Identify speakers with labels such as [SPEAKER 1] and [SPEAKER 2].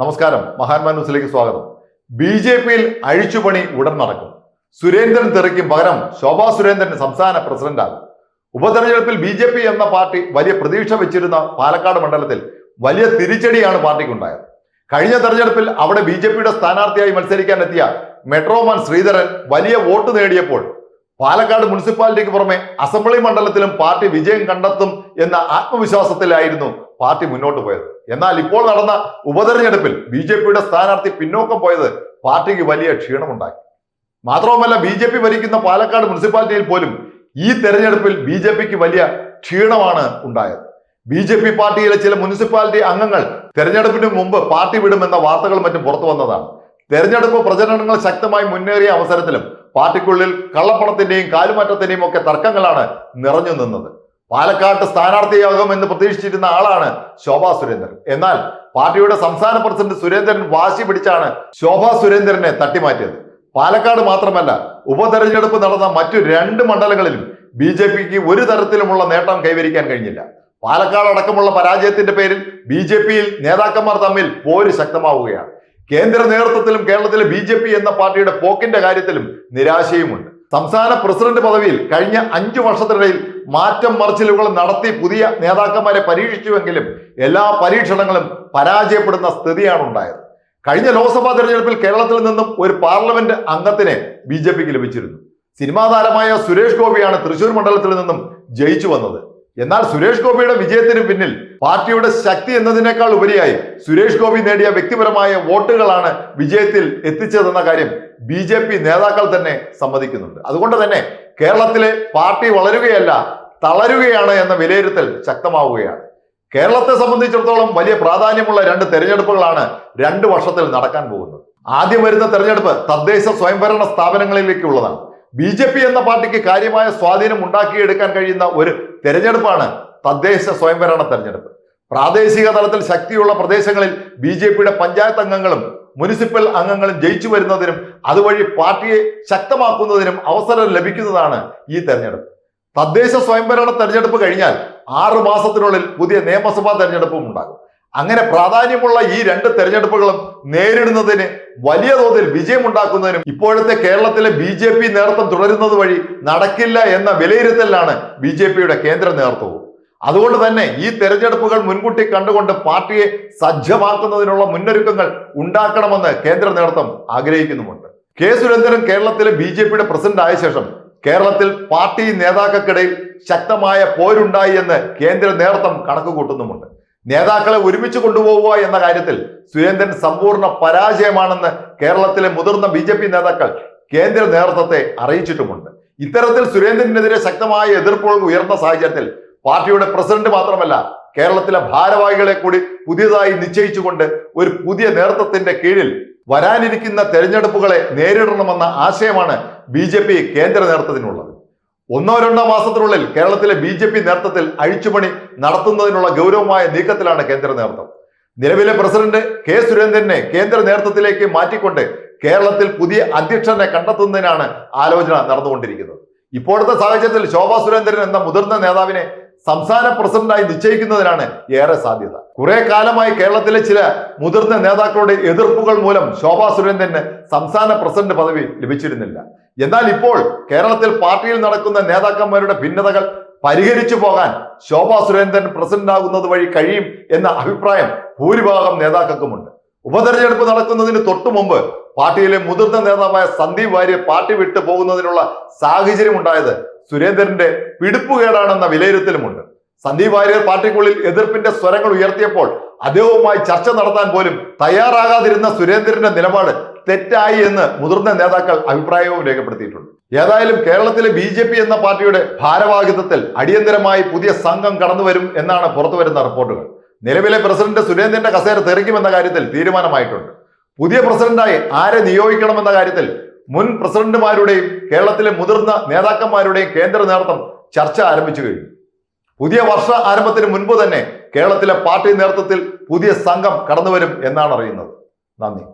[SPEAKER 1] നമസ്കാരം. മഹാന്മാ ന്യൂസിലേക്ക് സ്വാഗതം. ബി ജെ പിയിൽ അഴിച്ചുപണി ഉടൻ നടക്കും. സുരേന്ദ്രൻ തെറിക്കും പകരം ശോഭാ സുരേന്ദ്രൻ സംസ്ഥാന പ്രസിഡന്റാകും. ഉപതെരഞ്ഞെടുപ്പിൽ ബി ജെ പി എന്ന പാർട്ടി വലിയ പ്രതീക്ഷ വെച്ചിരുന്ന പാലക്കാട് മണ്ഡലത്തിൽ വലിയ തിരിച്ചടിയാണ് പാർട്ടിക്കുണ്ടായത്. കഴിഞ്ഞ തെരഞ്ഞെടുപ്പിൽ അവിടെ ബി ജെ പിയുടെ സ്ഥാനാർത്ഥിയായി മത്സരിക്കാൻ എത്തിയ മെട്രോമാൻ ശ്രീധരൻ വലിയ വോട്ട് നേടിയപ്പോൾ പാലക്കാട് മുനിസിപ്പാലിറ്റിക്ക് പുറമെ അസംബ്ലി മണ്ഡലത്തിലും പാർട്ടി വിജയം കണ്ടെത്തും എന്ന ആത്മവിശ്വാസത്തിലായിരുന്നു പാർട്ടി മുന്നോട്ട് പോയത്. എന്നാൽ ഇപ്പോൾ നടന്ന ഉപതെരഞ്ഞെടുപ്പിൽ ബി ജെ പിയുടെ സ്ഥാനാർത്ഥി പിന്നോക്കം പോയത് പാർട്ടിക്ക് വലിയ ക്ഷീണമുണ്ടാക്കി. മാത്രവുമല്ല ബി ജെ പി ഭരിക്കുന്ന പാലക്കാട് മുനിസിപ്പാലിറ്റിയിൽ പോലും ഈ തെരഞ്ഞെടുപ്പിൽ ബി ജെ പിക്ക് വലിയ ക്ഷീണമാണ് ഉണ്ടായത്. ബി ജെ പി പാർട്ടിയിലെ ചില മുനിസിപ്പാലിറ്റി അംഗങ്ങൾ തെരഞ്ഞെടുപ്പിന് മുമ്പ് പാർട്ടി വിടുമെന്ന വാർത്തകൾ മറ്റും പുറത്തു വന്നതാണ്. തെരഞ്ഞെടുപ്പ് പ്രചരണങ്ങൾ ശക്തമായി മുന്നേറിയ അവസരത്തിലും പാർട്ടിക്കുള്ളിൽ കള്ളപ്പണത്തിന്റെയും കാലുമാറ്റത്തിന്റെയും ഒക്കെ തർക്കങ്ങളാണ് നിറഞ്ഞു നിന്നത്. പാലക്കാട്ട് സ്ഥാനാർത്ഥിയാകുമെന്ന് പ്രതീക്ഷിച്ചിരുന്ന ആളാണ് ശോഭാ സുരേന്ദ്രൻ. എന്നാൽ പാർട്ടിയുടെ സംസ്ഥാന പ്രസിഡന്റ് സുരേന്ദ്രൻ വാശി പിടിച്ചാണ് ശോഭാ സുരേന്ദ്രനെ തട്ടിമാറ്റിയത്. പാലക്കാട് മാത്രമല്ല ഉപതെരഞ്ഞെടുപ്പ് നടന്ന മറ്റു രണ്ട് മണ്ഡലങ്ങളിലും ബി ജെ പിക്ക് ഒരു തരത്തിലുമുള്ള നേട്ടം കൈവരിക്കാൻ കഴിഞ്ഞില്ല. പാലക്കാട് അടക്കമുള്ള പരാജയത്തിന്റെ പേരിൽ ബി ജെ പിയിൽ നേതാക്കന്മാർ തമ്മിൽ പോര് ശക്തമാവുകയാണ്. കേന്ദ്ര നേതൃത്വത്തിലും കേരളത്തിലെ ബി എന്ന പാർട്ടിയുടെ പോക്കിന്റെ കാര്യത്തിലും നിരാശയുമുണ്ട്. സംസ്ഥാന പ്രസിഡന്റ് പദവിയിൽ കഴിഞ്ഞ അഞ്ചു വർഷത്തിനിടയിൽ മാറ്റം മറിച്ചിലുകൾ നടത്തി പുതിയ നേതാക്കന്മാരെ പരീക്ഷിച്ചുവെങ്കിലും എല്ലാ പരീക്ഷണങ്ങളും പരാജയപ്പെടുന്ന സ്ഥിതിയാണ് ഉണ്ടായത്. കഴിഞ്ഞ ലോക്സഭാ തെരഞ്ഞെടുപ്പിൽ കേരളത്തിൽ നിന്നും ഒരു പാർലമെന്റ് അംഗത്തിനെ ബി ജെ പിക്ക് ലഭിച്ചിരുന്നു. സിനിമാ താരമായ സുരേഷ് ഗോപിയാണ് തൃശൂർ മണ്ഡലത്തിൽ നിന്നും ജയിച്ചു വന്നത്. എന്നാൽ സുരേഷ് ഗോപിയുടെ വിജയത്തിന് പിന്നിൽ പാർട്ടിയുടെ ശക്തി എന്നതിനേക്കാൾ ഉപരിയായി സുരേഷ് ഗോപി നേടിയ വ്യക്തിപരമായ വോട്ടുകളാണ് വിജയത്തിൽ എത്തിച്ചതെന്ന കാര്യം ബി ജെ പി നേതാക്കൾ തന്നെ സമ്മതിക്കുന്നുണ്ട്. അതുകൊണ്ട് തന്നെ കേരളത്തിലെ പാർട്ടി വളരുകയല്ല തളരുകയാണ് എന്ന വിലയിരുത്തൽ ശക്തമാവുകയാണ്. കേരളത്തെ സംബന്ധിച്ചിടത്തോളം വലിയ പ്രാധാന്യമുള്ള രണ്ട് തെരഞ്ഞെടുപ്പുകളാണ് രണ്ട് വർഷത്തിൽ നടക്കാൻ പോകുന്നത്. ആദ്യം വരുന്ന തെരഞ്ഞെടുപ്പ് തദ്ദേശ സ്വയംഭരണ സ്ഥാപനങ്ങളിലേക്കുള്ളതാണ്. ബി ജെ പി എന്ന പാർട്ടിക്ക് കാര്യമായ സ്വാധീനം ഉണ്ടാക്കിയെടുക്കാൻ കഴിയുന്ന ഒരു തെരഞ്ഞെടുപ്പാണ് തദ്ദേശ സ്വയംഭരണ തെരഞ്ഞെടുപ്പ്. പ്രാദേശിക തലത്തിൽ ശക്തിയുള്ള പ്രദേശങ്ങളിൽ ബി ജെ പിയുടെ പഞ്ചായത്ത് അംഗങ്ങളും മുനിസിപ്പൽ അംഗങ്ങളും ജയിച്ചു വരുന്നതിനും അതുവഴി പാർട്ടിയെ ശക്തമാക്കുന്നതിനും അവസരം ലഭിക്കുന്നതാണ് ഈ തെരഞ്ഞെടുപ്പ്. തദ്ദേശ സ്വയംഭരണ തെരഞ്ഞെടുപ്പ് കഴിഞ്ഞാൽ ആറു മാസത്തിനുള്ളിൽ പുതിയ നിയമസഭാ തെരഞ്ഞെടുപ്പും ഉണ്ടാകും. അങ്ങനെ പ്രാധാന്യമുള്ള ഈ രണ്ട് തെരഞ്ഞെടുപ്പുകളും നേരിടുന്നതിന് വലിയ തോതിൽ വിജയമുണ്ടാക്കുന്നതിനും ഇപ്പോഴത്തെ കേരളത്തിലെ ബി ജെ പി നേതൃത്വം തുടരുന്നത് വഴി നടക്കില്ല എന്ന വിലയിരുത്തലിലാണ് ബി ജെ പിയുടെ കേന്ദ്ര നേതൃത്വവും. അതുകൊണ്ട് തന്നെ ഈ തെരഞ്ഞെടുപ്പുകൾ മുൻകൂട്ടി കണ്ടുകൊണ്ട് പാർട്ടിയെ സജ്ജമാക്കുന്നതിനുള്ള മുന്നൊരുക്കങ്ങൾ ഉണ്ടാക്കണമെന്ന് കേന്ദ്ര നേതൃത്വം ആഗ്രഹിക്കുന്നുമുണ്ട്. കെ സുരേന്ദ്രൻ കേരളത്തിലെ ബി ജെ പിയുടെ പ്രസിഡന്റ് ആയ ശേഷം കേരളത്തിൽ പാർട്ടി നേതാക്കൾക്കിടയിൽ ശക്തമായ പോരുണ്ടായി എന്ന് കേന്ദ്ര നേതൃത്വം കണക്ക് കൂട്ടുന്നുമുണ്ട് നേതാക്കളെ ഒരുമിച്ച് കൊണ്ടുപോവുക എന്ന കാര്യത്തിൽ സുരേന്ദ്രൻ സമ്പൂർണ പരാജയമാണെന്ന് കേരളത്തിലെ മുതിർന്ന ബി നേതാക്കൾ കേന്ദ്ര നേതൃത്വത്തെ അറിയിച്ചിട്ടുമുണ്ട്. ഇത്തരത്തിൽ സുരേന്ദ്രനെതിരെ ശക്തമായ എതിർപ്പുകൾ ഉയർന്ന സാഹചര്യത്തിൽ പാർട്ടിയുടെ പ്രസിഡന്റ് മാത്രമല്ല കേരളത്തിലെ ഭാരവാഹികളെ കൂടി പുതിയതായി നിശ്ചയിച്ചുകൊണ്ട് ഒരു പുതിയ നേതൃത്വത്തിന്റെ കീഴിൽ വരാനിരിക്കുന്ന തെരഞ്ഞെടുപ്പുകളെ നേരിടണമെന്ന ആശയമാണ് ബി കേന്ദ്ര നേതൃത്വത്തിനുള്ളത്. ഒന്നോ രണ്ടോ മാസത്തിനുള്ളിൽ കേരളത്തിലെ ബി ജെ പി നേതൃത്വത്തിൽ അഴിച്ചുപണി നടത്തുന്നതിനുള്ള ഗൗരവമായ നീക്കത്തിലാണ് കേന്ദ്ര നേതൃത്വം. നിലവിലെ പ്രസിഡന്റ് കെ സുരേന്ദ്രനെ കേന്ദ്ര നേതൃത്വത്തിലേക്ക് മാറ്റിക്കൊണ്ട് കേരളത്തിൽ പുതിയ അധ്യക്ഷനെ കണ്ടെത്തുന്നതിനാണ് ആലോചന നടന്നുകൊണ്ടിരിക്കുന്നത്. ഇപ്പോഴത്തെ സാഹചര്യത്തിൽ ശോഭാ സുരേന്ദ്രൻ എന്ന മുതിർന്ന നേതാവിനെ സംസ്ഥാന പ്രസിഡന്റായി നിശ്ചയിക്കുന്നതിനാണ് ഏറെ സാധ്യത. കുറെ കാലമായി കേരളത്തിലെ ചില മുതിർന്ന നേതാക്കളുടെ എതിർപ്പുകൾ മൂലം ശോഭാ സുരേന്ദ്രന് സംസ്ഥാന പ്രസിഡന്റ് പദവി ലഭിച്ചിരുന്നില്ല. എന്നാൽ ഇപ്പോൾ കേരളത്തിൽ പാർട്ടിയിൽ നടക്കുന്ന നേതാക്കന്മാരുടെ ഭിന്നതകൾ പരിഹരിച്ചു പോകാൻ ശോഭാ സുരേന്ദ്രൻ പ്രസിഡന്റ് ആകുന്നത് വഴി കഴിയും എന്ന അഭിപ്രായം ഭൂരിഭാഗം നേതാക്കൾക്കുമുണ്ട്. ഉപതെരഞ്ഞെടുപ്പ് നടക്കുന്നതിന് തൊട്ടു മുമ്പ് പാർട്ടിയിലെ മുതിർന്ന നേതാവായ സന്ദീപ് വാര്യർ പാർട്ടി വിട്ടു പോകുന്നതിനുള്ള സാഹചര്യം ഉണ്ടായത് സുരേന്ദ്രന്റെ പിടിപ്പുകേടാണെന്ന വിലയിരുത്തലുമുണ്ട്. സന്ദീപ് വാര്യർ പാർട്ടിക്കുള്ളിൽ എതിർപ്പിന്റെ സ്വരങ്ങൾ ഉയർത്തിയപ്പോൾ അദ്ദേഹവുമായി ചർച്ച നടത്താൻ പോലും തയ്യാറാകാതിരുന്ന സുരേന്ദ്രന്റെ നിലപാട് തെറ്റായി എന്ന് മുതിർന്ന നേതാക്കൾ അഭിപ്രായവും രേഖപ്പെടുത്തിയിട്ടുണ്ട്. ഏതായാലും കേരളത്തിലെ ബി ജെ പി എന്ന പാർട്ടിയുടെ ഭാരവാഹിത്വത്തിൽ അടിയന്തരമായി പുതിയ സംഘം കടന്നുവരും എന്നാണ് പുറത്തുവരുന്ന റിപ്പോർട്ടുകൾ. നിലവിലെ പ്രസിഡന്റ് സുരേന്ദ്രന്റെ കസേര തെറിക്കുമെന്ന കാര്യത്തിൽ തീരുമാനമായിട്ടുണ്ട്. പുതിയ പ്രസിഡന്റായി ആരെ നിയോഗിക്കണമെന്ന കാര്യത്തിൽ മുൻ പ്രസിഡന്റുമാരുടെയും കേരളത്തിലെ മുതിർന്ന നേതാക്കന്മാരുടെയും കേന്ദ്ര നേതൃത്വം ചർച്ച ആരംഭിച്ചു കഴിഞ്ഞു. പുതിയ വർഷ ആരംഭത്തിന് മുൻപ് തന്നെ കേരളത്തിലെ പാർട്ടി നേതൃത്വത്തിൽ പുതിയ സംഘം കടന്നുവരും എന്നാണ് അറിയുന്നത്. നന്ദി.